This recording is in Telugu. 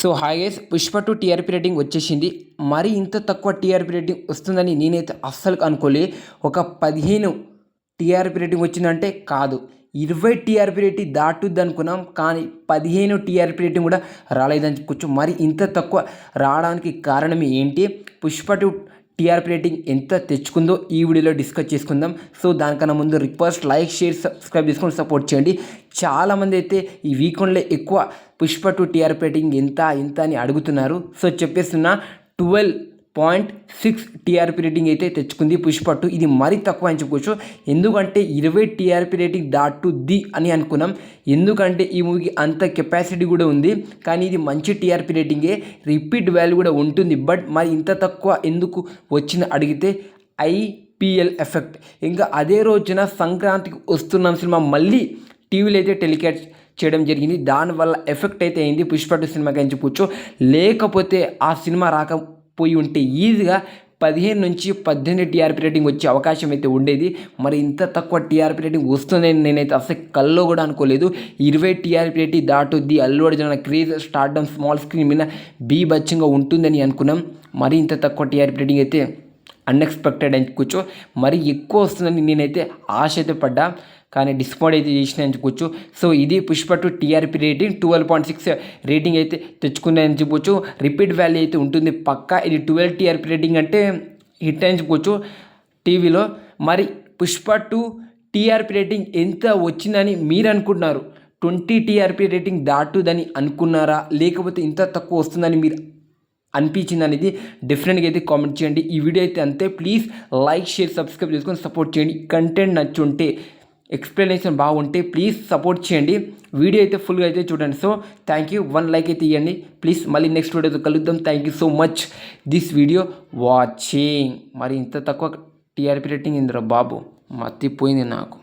సో హాగేస్ పుష్ప టూ టీఆర్పీ రేటింగ్ వచ్చేసింది. మరి ఇంత తక్కువ టీఆర్పీ రేటింగ్ వస్తుందని నేనైతే అస్సలు అనుకోలే. ఒక పదిహేను టీఆర్పీ రేటింగ్ వచ్చిందంటే కాదు. ఇరవై టీఆర్పీ రేటింగ్ దాటుద్ది అనుకున్నాం కానీ పదిహేను టీఆర్పీ రేటింగ్ కూడా రాలేదని చెప్పుకోవచ్చు మరి ఇంత తక్కువ రావడానికి కారణం ఏంటి? పుష్ప టూ టీఆర్పీ రేటింగ్ ఎంత తెచ్చుకుందో ఈ వీడియోలో డిస్కస్ చేసుకుందాం. సో దానికన్నా ముందు రిక్వెస్ట్ లైక్ షేర్ సబ్స్క్రైబ్ చేసుకొని సపోర్ట్ చేయండి. చాలామంది అయితే ఈ వీకెండ్లో ఎక్కువ పుష్ప టు టీఆర్పీ రేటింగ్ ఎంత ఎంత అని అడుగుతున్నారు. So చెప్పేస్తున్నా twelve point six TRP rating అయితే తెచ్చుకుంది పుష్ప ఇది మరీ తక్కువ అని చెప్పుకోవచ్చు. ఎందుకంటే ఇరవై టీఆర్పీ రేటింగ్ దాటుద్ది అని అనుకున్నాం. ఎందుకంటే ఈ మూవీకి అంత కెపాసిటీ కూడా ఉంది. కానీ ఇది మంచి టీఆర్పీ రేటింగే. రిపీట్ వాల్యూ కూడా ఉంటుంది. బట్ మరి ఇంత తక్కువ ఎందుకు వచ్చింది అడిగితే ఐపీఎల్ ఎఫెక్ట్. ఇంకా అదే రోజున సంక్రాంతికి వస్తున్న సినిమా మళ్ళీ టీవీలో అయితే టెలికాస్ట్ చేయడం జరిగింది. దానివల్ల ఎఫెక్ట్ అయితే అయింది పుష్ప టూ సినిమాకి అని చెప్పొచ్చు. లేకపోతే ఆ సినిమా రాక పోయి ఉంటే ఈజీగా పదిహేను నుంచి పద్దెనిమిది టీఆర్పీ రేటింగ్ వచ్చే అవకాశం అయితే ఉండేది. మరి ఇంత తక్కువ టీఆర్పీ రేటింగ్ వస్తుందని నేనైతే అసలు కల్లో కూడా అనుకోలేదు. ఇరవై TRP rating దాటుద్ది Allu Arjun craze stardom small screen మీద బీభత్సంగా ఉంటుందని అనుకున్నాం. మరి ఇంత తక్కువ టీఆర్పీ రేటింగ్ అయితే అన్ఎక్స్పెక్టెడ్ అని కూర్చో మరి ఎక్కువ వస్తుందని నేనైతే ఆశ అయితే పడ్డా. కానీ డిస్కౌంట్ అయితే చేసిన చెప్పొచ్చు. సో ఇది Pushpa two TRP rating twelve point six rating అయితే తెచ్చుకుందని చెప్పొచ్చు. రిపీట్ వాల్యూ అయితే ఉంటుంది. పక్కా ఇది ట్వెల్వ్ టీఆర్పీ రేటింగ్ అంటే హిట్ అని చెప్పొచ్చు టీవీలో. మరి పుష్ప టూ టీఆర్పీ రేటింగ్ ఎంత వచ్చిందని మీరు అనుకుంటున్నారు? ట్వంటీ టీఆర్పీ రేటింగ్ దాటుదని అనుకున్నారా? లేకపోతే ఇంత తక్కువ వస్తుందని మీరు అనిపించింది అనేది డెఫినెట్గా అయితే కామెంట్ చేయండి. ఈ వీడియో అయితే అంతే. ప్లీజ్ లైక్ షేర్ సబ్స్క్రైబ్ చేసుకొని సపోర్ట్ చేయండి. కంటెంట్ నచ్చుంటే ఎక్స్ప్లెనేషన్ బాగుంటే ప్లీజ్ సపోర్ట్ చేయండి. వీడియో అయితే ఫుల్గా అయితే చూడండి. So thank you one like అయితే ఇవ్వండి. ప్లీజ్ మళ్ళీ నెక్స్ట్ వీడియోతో కలుద్దాం. Thank you so much this video watching మరి ఇంత తక్కువ టీఆర్పీ రేటింగ్ ఇందిరా బాబు. మత్తిపోయింది నాకు.